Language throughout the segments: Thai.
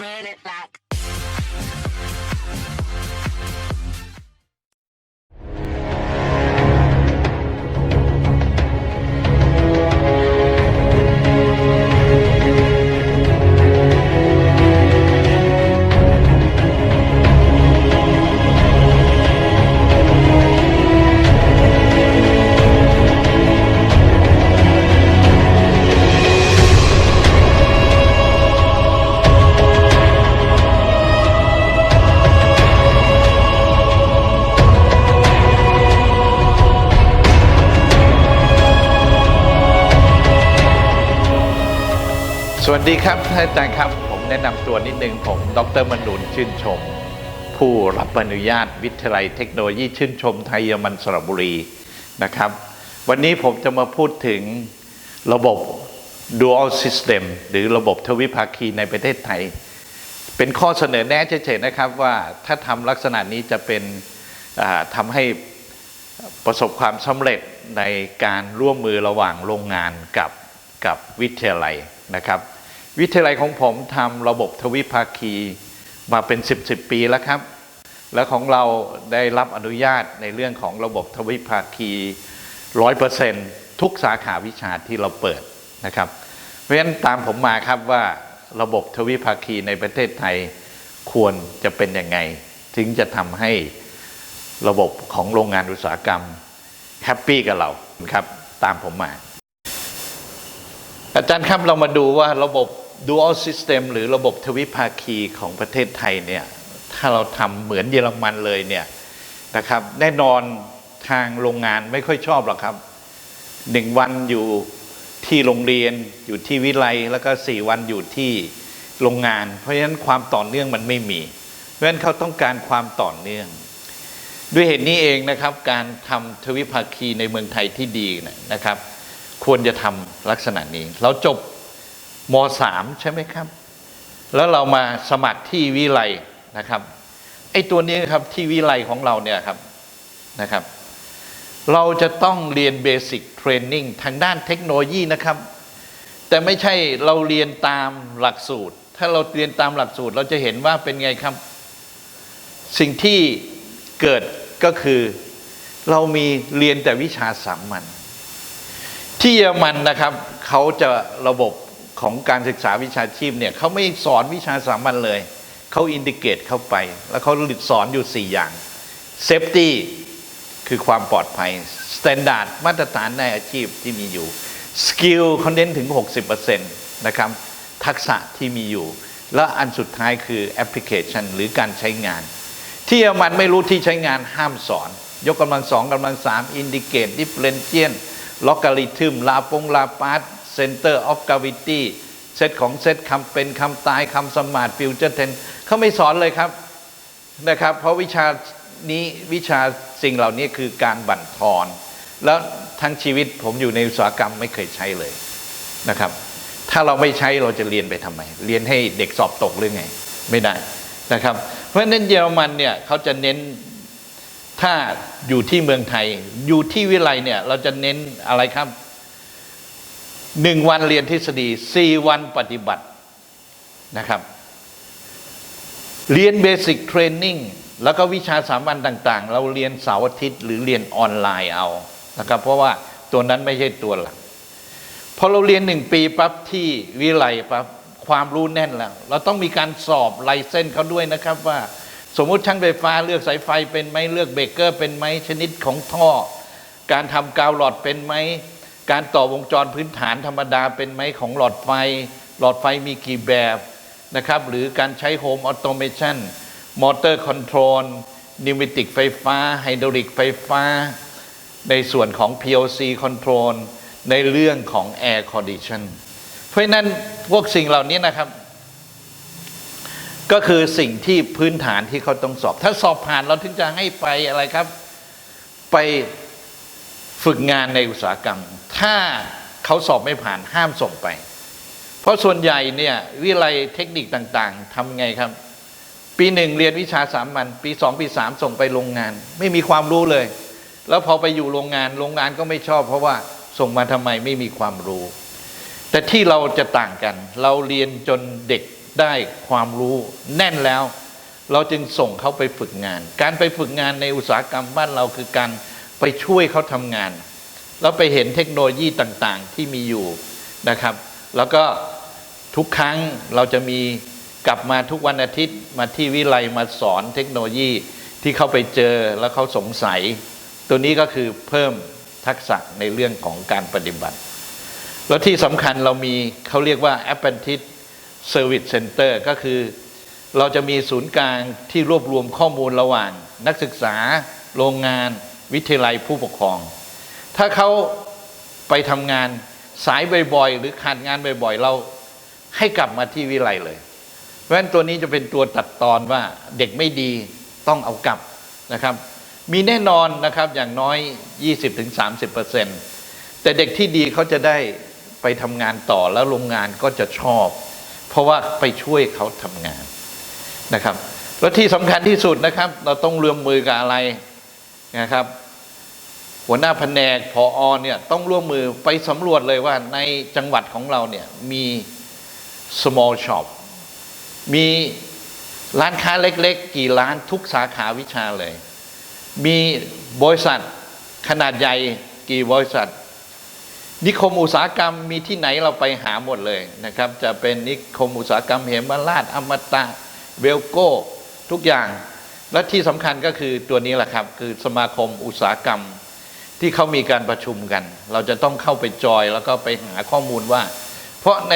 run it back. สวัสดีครับท่านอาจารย์ครับ ผมแนะนำตัวนิดนึง ผม ดรมนูนชื่นชม ผู้รับอนุญาตวิทยาลัยเทคโนโลยีชื่นชมไทยเยอรมันสระบุรีนะครับ วันนี้ผมจะมาพูดถึงระบบ dual system หรือระบบทวิภาคีในประเทศไทย เป็นข้อเสนอแนะเฉยๆนะครับว่าถ้าทำลักษณะนี้จะเป็นทำให้ประสบความสำเร็จในการร่วมมือระหว่างโรงงานกับกับวิทยาลัยนะครับ วิทยาลัยของผมทำระบบทวิภาคีมาเป็น 10บสปีแล้วครับ และของเราได้รับอนุญาตในเรื่องของระบบทวิภาคีร้อยเปอร์เซนทุกสาขาวิชาที่เราเปิดนะครับ เพราะฉะนั้นตามผมมาครับว่าระบบทวิภาคีในประเทศไทยควรจะเป็นยังไง ถึงจะทำให้ระบบของโรงงานอุตสาหกรรมแฮปปี้กับเราครับ ตามผมมา อาจารย์ครับเรามาดูว่าระบบ dual system หรือระบบทวิภาคีของประเทศไทยเนี่ยถ้าเราทำเหมือนเยอรมันเลยเนี่ยนะครับ แน่นอนทางโรงงานไม่ค่อยชอบหรอกครับหนึ่งวันอยู่ที่โรงเรียนอยู่ที่วิไลแล้วก็สี่วันอยู่ที่โรงงาน เพราะฉะนั้นความต่อเนื่องมันไม่มี เพราะฉะนั้นเขาต้องการความต่อเนื่อง ด้วยเหตุนี้เองนะครับ การทำทวิภาคีในเมืองไทยที่ดีนะนะครับ ควรจะทำลักษณะนี้ เราจบ มสามใช่ไหมครับ แล้วเรามาสมัครที่วิไลนะครับไอ้ตัวนี้ครับที่วิไลของเราเนี่ยครับนะครับ เราจะต้องเรียนเบสิ c เทรนนิ่งทางด้านเทคโนโลยีนะครับ แต่ไม่ใช่เราเรียนตามหลักสูตร ถ้าเราเรียนตามหลักสูตร เราจะเห็นว่าเป็นไงครับ สิ่งที่เกิดก็คือเรามีเรียนแต่วิชาสามัญที่เยอรมันนะครับ เขาจะระบบ ของการศึกษาวิชาชีพเนี่ยเขาไม่สอนวิชาสามัญเลย เขาอินดิเกตเข้าไป แล้วเขาสอนอยู่ 4 อย่างเซฟตี้คือความปลอดภัยสแตนดาร์ดมาตรฐานในอาชีพที่มีอยู่สกิลเขาเน้นถึง 60%นะครับ ทักษะที่มีอยู่ และอันสุดท้ายคือแอปพลิเคชันหรือการใช้งาน ที่เยอรมันไม่รู้ที่ใช้งานห้ามสอน ยกกำลังสองกำลังสามอินดิเกตดิฟเ e นเจียนล็อกการิทึมลาปงลาปาร์ต เซนเตอร์ออฟกาวิตี้เซตของเซตคำเป็นคำตายคำสมาร์ทฟิวเจอร์เทนเขาไม่สอนเลยครับนะครับ เพราะวิชานี้วิชาสิ่งเหล่านี้คือการบั่นทอน แล้วทั้งชีวิตผมอยู่ในอุตสาหกรรมไม่เคยใช้เลยนะครับ ถ้าเราไม่ใช้เราจะเรียนไปทำไม เรียนให้เด็กสอบตกหรือไง ไม่ได้นะครับ เพราะฉะนั้นเยอรมันเนี่ยเขาจะเน้นถ้าอยู่ที่เมืองไทย อยู่ที่วิไลเนี่ยเราจะเน้นอะไรครับ หนึ่งวันเรียนทฤษฎีสี่วันปฏิบัตินะครับ เรียนเบสิ c เทรนนิ่งแล้วก็วิชาสามัญต่าง ๆ เราเรียนเสาร์อาทิตย์ หรือเรียนออนไลน์เอานะครับ เพราะว่าตัวนั้นไม่ใช่ตัวหลักพอเราเรียนหนึ่งปีปั๊บที่วิไลปั๊บความรู้แน่นแล้ว เราต้องมีการสอบไลเส้นเขาด้วยนะครับว่า สมมุติช่างไฟฟ้าเลือกสายไฟเป็นไหมเลือกเบรกเกอร์เป็นไหมชนิดของท่อ การทำกาวหลอดเป็นไหม การต่อวงจรพื้นฐานธรรมดาเป็นไหมของหลอดไฟ หลอดไฟมีกี่แบบนะครับ หรือการใช้โฮมออโตเมชันมอเตอร์คอนโทรลนิวมิติกไฟฟ้า ไฮดรอลิกไฟฟ้า ในส่วนของ PLC Control ในเรื่องของ Air Condition เพราะฉะนั้นพวกสิ่งเหล่านี้นะครับ ก็คือสิ่งที่พื้นฐานที่เขาต้องสอบ ถ้าสอบผ่านเราถึงจะให้ไปอะไรครับ ไปฝึกงานในอุตสาหกรรม ถ้าเขาสอบไม่ผ่านห้ามส่งไป เพราะส่วนใหญ่เนี่ยวิไลเทคนิคต่างๆทำไงครับ ปีหนึ่งเรียนวิชาสามัญปีสองปีสามส่งไปโรงงาน ไม่มีความรู้เลย แล้วพอไปอยู่โรงงานโรงงานก็ไม่ชอบ เพราะว่าส่งมาทำไมไม่มีความรู้ แต่ที่เราจะต่างกัน เราเรียนจนเด็กได้ความรู้แน่นแล้ว เราจึงส่งเขาไปฝึกงาน การไปฝึกงานในอุตสาหกรรมบ้านเราคือการไปช่วยเขาทำงาน แล้วไปเห็นเทคโนโลยีต่างๆที่มีอยู่นะครับ แล้วก็ทุกครั้งเราจะมีกลับมาทุกวันอาทิตย์มาที่วิไลมาสอนเทคโนโลยีที่เขาไปเจอแล้วเขาสงสัย ตัวนี้ก็คือเพิ่มทักษะในเรื่องของการปฏิบัติ แล้วที่สำคัญเรามีเขาเรียกว่า Apprentice Service Center ก็คือ เราจะมีศูนย์กลางที่รวบรวมข้อมูลระหว่าง นักศึกษา โรงงาน วิทยาลัยผู้ปกครอง ถ้าเขาไปทำงานสายบ่อยๆ หรือขาดงานบ่อยๆ เราให้กลับมาที่วิไลเลย เพราะฉะนั้นตัวนี้จะเป็นตัวตัดตอนว่าเด็กไม่ดีต้องเอากลับนะครับ มีแน่นอนนะครับอย่างน้อย 20-30%แต่เด็กที่ดีเขาจะได้ไปทำงานต่อแล้วโรงงานก็จะชอบ เพราะว่าไปช่วยเขาทำงานนะครับ แล้วที่สำคัญที่สุดนะครับ เราต้องรวมมือกับอะไรนะครับ หัวหน้าแผนกพออเนี่ยต้องร่วมมือไปสำรวจเลยว่าในจังหวัดของเราเนี่ยมี small shop มีร้านค้าเล็กๆ กี่ร้านทุกสาขาวิชาเลย มีบริษัทขนาดใหญ่กี่บริษัท นิคมอุตสาหกรรมมีที่ไหนเราไปหาหมดเลยนะครับ จะเป็นนิคมอุตสาหกรรมเหมราชอมตะเวลโก้ ทุกอย่าง และที่สำคัญก็คือตัวนี้แหละครับ คือสมาคมอุตสาหกรรม ที่เขามีการประชุมกัน เราจะต้องเข้าไปจอยแล้วก็ไปหาข้อมูลว่า เพราะใน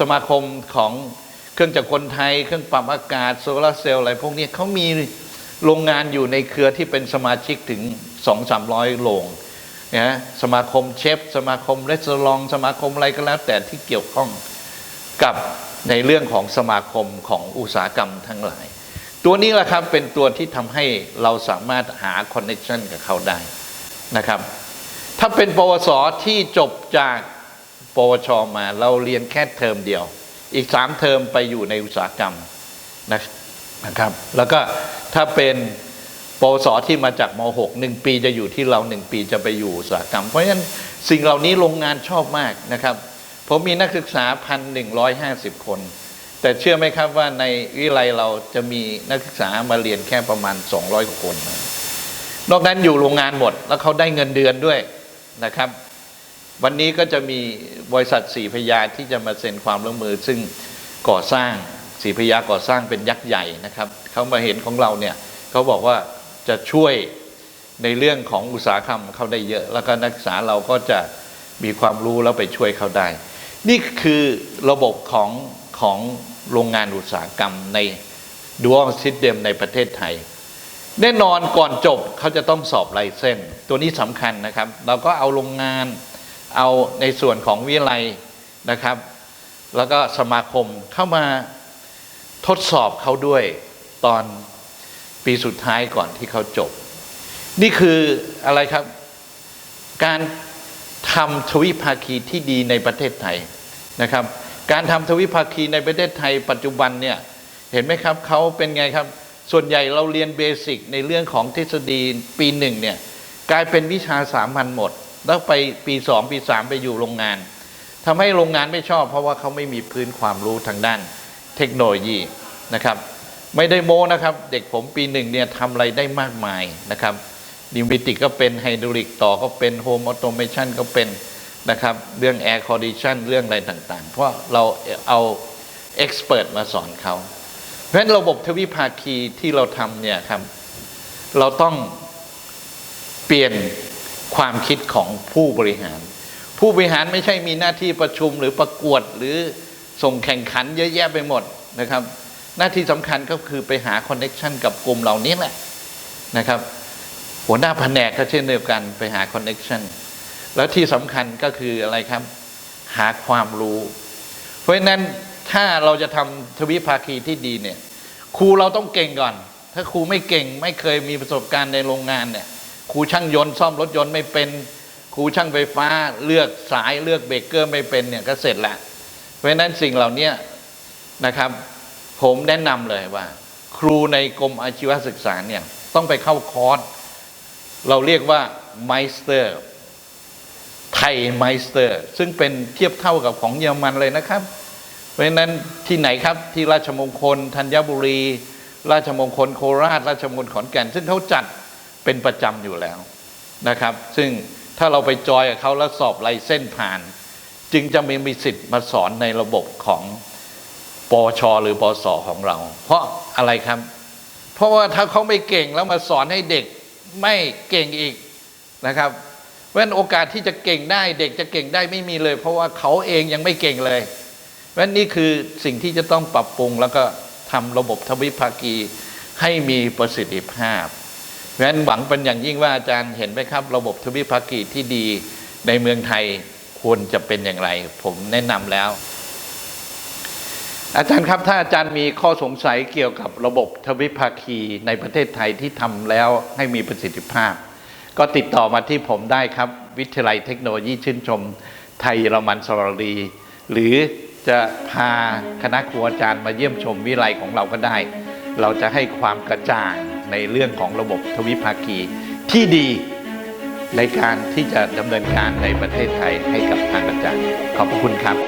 สมาคมของเครื่องจักรกลไทย เครื่องปรับอากาศโซลาร์เซลล์อะไรพวกนี้เขามีโรงงานอยู่ในเครือที่เป็นสมาชิกถึง 2-300 โรงนะสมาคมเชฟ สมาคมรีสอร์ทสมาคมอะไรก็แล้ว แต่ที่เกี่ยวข้องกับในเรื่องของสมาคมของอุตสาหกรรมทั้งหลาย ตัวนี้แหละครับเป็นตัวที่ทำให้เราสามารถหาคอนเน t ชันกับเขาได้ นะครับ ถ้าเป็นปวสที่จบจากปวชมา เราเรียนแค่เทอมเดียว อีกสามเทอมไปอยู่ในอุตสาหกรรมนะนะครับ แล้วก็ถ้าเป็นปวสที่มาจากม .6 หนึ่งปีจะอยู่ที่เราหนึ่งปีจะไปอยู่อุตสาหกรรม เพราะฉะนั้นสิ่งเหล่านี้โรงงานชอบมากนะครับ ผมมีนักศึกษาพันหนึ่งร้อยห้าสิบคน แต่เชื่อไหมครับว่าในวิไลเราจะมีนักศึกษามาเรียนแค่ประมาณ200กว่าคน นอกนั้นอยู่โรงงานหมด แล้วเขาได้เงินเดือนด้วยนะครับ วันนี้ก็จะมีบริษัทสีพยาที่จะมาเซ็นความร่วมมือ ซึ่งก่อสร้างสีพยาก่อสร้างเป็นยักษ์ใหญ่นะครับเขามาเห็นของเราเนี่ยเขาบอกว่าจะช่วยในเรื่องของอุตสาหกรรมเขาได้เยอะ แล้วก็นักศึกษาเราก็จะมีความรู้แล้วไปช่วยเขาได้ นี่คือระบบของของโรงงานอุตสาหกรรมในดูอัลซิสเดมในประเทศไทย แน่นอนก่อนจบเขาจะต้องสอบลเซนส์ตัวนี้สำคัญนะครับ เราก็เอาโรงงานเอาในส่วนของวิไลนะครับ แล้วก็สมาคมเข้ามาทดสอบเขาด้วยตอนปีสุดท้ายก่อนที่เขาจบ นี่คืออะไรครับ การทำทวิภาคีที่ดีในประเทศไทยนะครับ การทำทวิภาคีในประเทศไทย ปัจจุบันเนี่ยเห็นไหมครับเขาเป็นไงครับ ส่วนใหญ่เราเรียนเบสิกในเรื่องของทฤษฎีปีหนึ่งเนี่ยกลายเป็นวิชาสามัญหมด แล้วไปปีสองปีสามไปอยู่โรงงานทำให้โรงงานไม่ชอบ เพราะว่าเขาไม่มีพื้นความรู้ทางด้านเทคโนโลยีนะครับ ไม่ได้โม้นะครับ เด็กผมปีหนึ่งเนี่ยทำอะไรได้มากมายนะครับนิวมิติกก็เป็นไฮดรอลิกต่อก็เป็นโฮมออโตเมชันก็เป็นนะครับ เรื่องแอร์คอร์ดิชันเรื่องอะไรต่างๆ เพราะเราเอาเอ็กซ์เพรสมาสอนเขา เพราะฉะนั้นระบบทวิภาคีที่เราทำเนี่ยครับ เราต้องเปลี่ยนความคิดของผู้บริหาร ผู้บริหารไม่ใช่มีหน้าที่ประชุมหรือประกวดหรือส่งแข่งขันเยอะแยะไปหมดนะครับ หน้าที่สำคัญก็คือไปหาคอนเน็ชันกับกลุ่มเหล่านี้แหละนะครับ หัวหน้าแผนกก็เช่นเดียวกันไปหาคอนเน็ชันแล้วที่สำคัญก็คืออะไรครับ หาความรู้ เพราะฉะนั้น ถ้าเราจะทำทวิภาคีที่ดีเนี่ย ครูเราต้องเก่งก่อน ถ้าครูไม่เก่งไม่เคยมีประสบการณ์ในโรงงานเนี่ย ครูช่างยนต์ซ่อมรถยนต์ไม่เป็น ครูช่างไฟฟ้าเลือกสายเลือกเบรกเกอร์ไม่เป็นเนี่ยก็เสร็จละ เพราะฉะนั้นสิ่งเหล่านี้นะครับ ผมแนะนำเลยว่า ครูในกรมอาชีวศึกษาเนี่ยต้องไปเข้าคอร์สเราเรียกว่าไมสเตอร์ไทยไมสเตอร์ซึ่งเป็นเทียบเท่ากับของเยอรมันเลยนะครับ ราะฉะนั้นที่ไหนครับที่ราชมงคลธัญบุรี ราชมงคลโคราช ราชมงคลขอนแก่น ซึ่งเขาจัดเป็นประจำอยู่แล้วนะครับ ซึ่งถ้าเราไปจอยกับเขาแล้วสอบลายเส้นผ่าน จึงจะมีมีสิทธิ์มาสอนในระบบของปอชหรือปอสอของเรา เพราะอะไรครับ เพราะว่าถ้าเขาไม่เก่งแล้วมาสอนให้เด็กไม่เก่งอีกนะครับเพราะฉะนั้นโอกาสที่จะเก่งได้เด็กจะเก่งได้ไม่มีเลย เพราะว่าเขาเองยังไม่เก่งเลย ราะนี่คือสิ่งที่จะต้องปรับปรุงแล้วก็ทำระบบทวิภาคีให้มีประสิทธิภาพเพราะฉะนั้นหวังเป็นอย่างยิ่งว่าอาจารย์เห็นไหมครับ ระบบทวิภาคีที่ดีในเมืองไทยควรจะเป็นอย่างไร ผมแนะนำแล้ว อาจารย์ครับถ้าอาจารย์มีข้อสงสัยเกี่ยวกับระบบทวิภาคีในประเทศไทยที่ทำแล้วให้มีประสิทธิภาพ ก็ติดต่อมาที่ผมได้ครับ วิทยาลัยเทคโนโลยีชื่นชม ไทยเยอรมันสระรีหรือ จะพาคณะครูอาจารย์มาเยี่ยมชมวิไลของเราก็ได้ เราจะให้ความกระจ่างในเรื่องของระบบทวิภาคีที่ดีในการที่จะดำเนินการในประเทศไทยให้กับทางอาจารย์ ขอบพระคุณครับ